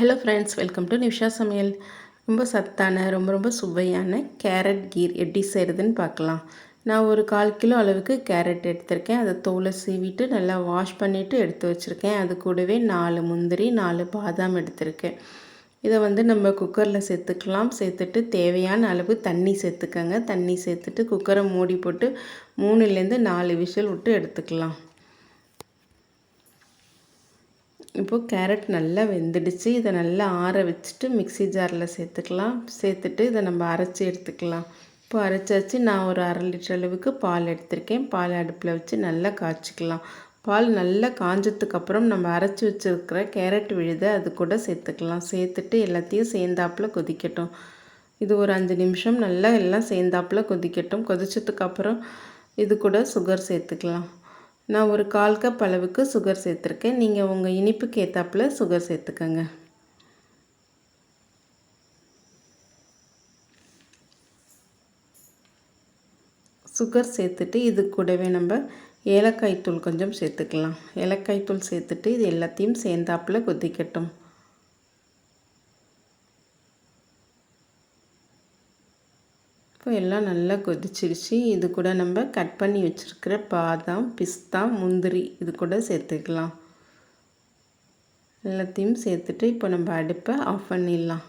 Hello friends welcome to Nisha சமையல் ரொம்ப சத்தான ரொம்ப ரொம்ப சுவையான கேரட் கீர் எப்படி செய்கிறதுன்னு பார்க்கலாம். நான் ஒரு கால் கிலோ அளவுக்கு கேரட் எடுத்திருக்கேன். அதை தோலை சீவிட்டு நல்லா வாஷ் பண்ணிவிட்டு எடுத்து வச்சுருக்கேன். அது கூடவே நாலு முந்திரி நாலு பாதாம் எடுத்திருக்கேன். இதை வந்து நம்ம குக்கரில் சேர்த்துக்கலாம். சேர்த்துட்டு தேவையான அளவு தண்ணி சேர்த்துக்கங்க. தண்ணி சேர்த்துட்டு குக்கரை மூடி போட்டு மூணுலேருந்து நாலு விஷல் விட்டு எடுத்துக்கலாம். இப்போது கேரட் நல்லா வெந்துடுச்சு. இதை நல்லா ஆற வச்சுட்டு மிக்சி ஜாரில் சேர்த்துக்கலாம். சேர்த்துட்டு இதை நம்ம அரைச்சி எடுத்துக்கலாம். இப்போ அரைச்சாச்சு. நான் ஒரு அரை லிட்டர் அளவுக்கு பால் எடுத்திருக்கேன். பால் அடுப்பில் வச்சு நல்லா காய்ச்சிக்கலாம். பால் நல்லா காஞ்சதுக்கப்புறம் நம்ம அரைச்சி வச்சுருக்கிற கேரட் விழுதை அது கூட சேர்த்துக்கலாம். சேர்த்துட்டு எல்லாத்தையும் சேர்ந்தாப்பில் கொதிக்கட்டும். இது ஒரு அஞ்சு நிமிஷம் நல்லா எல்லாம் சேர்ந்தாப்பில் கொதிக்கட்டும். கொதிச்சதுக்கப்புறம் இது கூட சுகர் சேர்த்துக்கலாம். நான் ஒரு கால் கப் அளவுக்கு சுகர் சேர்த்துருக்கேன். நீங்கள் உங்கள் இனிப்புக்கு ஏற்றாப்புல சுகர் சேர்த்துக்கங்க. சுகர் சேர்த்துட்டு இது கூடவே நம்ம ஏலக்காய் தூள் கொஞ்சம் சேர்த்துக்கலாம். ஏலக்காய் தூள் சேர்த்துட்டு இது எல்லாத்தையும் சேர்ந்தாப்பில் கொதிக்கட்டும். இப்போ எல்லாம் நல்லா கொதிச்சிருச்சு. இது கூட நம்ம கட் பண்ணி வச்சுருக்கிற பாதாம் பிஸ்தா முந்திரி இது கூட சேர்த்துக்கலாம். எல்லாத்தையும் சேர்த்துட்டு இப்போ நம்ம அடுப்பை ஆஃப் பண்ணிடலாம்.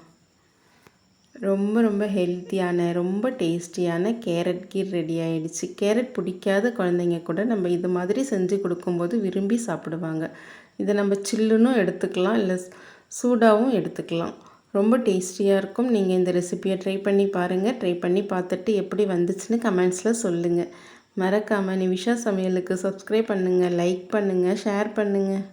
ரொம்ப ரொம்ப ஹெல்த்தியான ரொம்ப டேஸ்டியான கேரட் கீர் ரெடி ஆகிடுச்சு கேரட் பிடிக்காத குழந்தைங்க கூட நம்ம இது மாதிரி செஞ்சு கொடுக்கும்போது விரும்பி சாப்பிடுவாங்க. இதை நம்ம சில்லுன்னு எடுத்துக்கலாம் இல்லை சூடாகவும் எடுத்துக்கலாம். ரொம்ப டேஸ்டியாக இருக்கும். நீங்கள் இந்த ரெசிப்பியை ட்ரை பண்ணி பாருங்கள் ட்ரை பண்ணி பார்த்துட்டு எப்படி வந்துச்சுன்னு கமெண்ட்ஸில் சொல்லுங்கள் மறக்காமல் நிமிஷா சமையலுக்கு சப்ஸ்கிரைப் பண்ணுங்கள் லைக் பண்ணுங்கள் ஷேர் பண்ணுங்கள்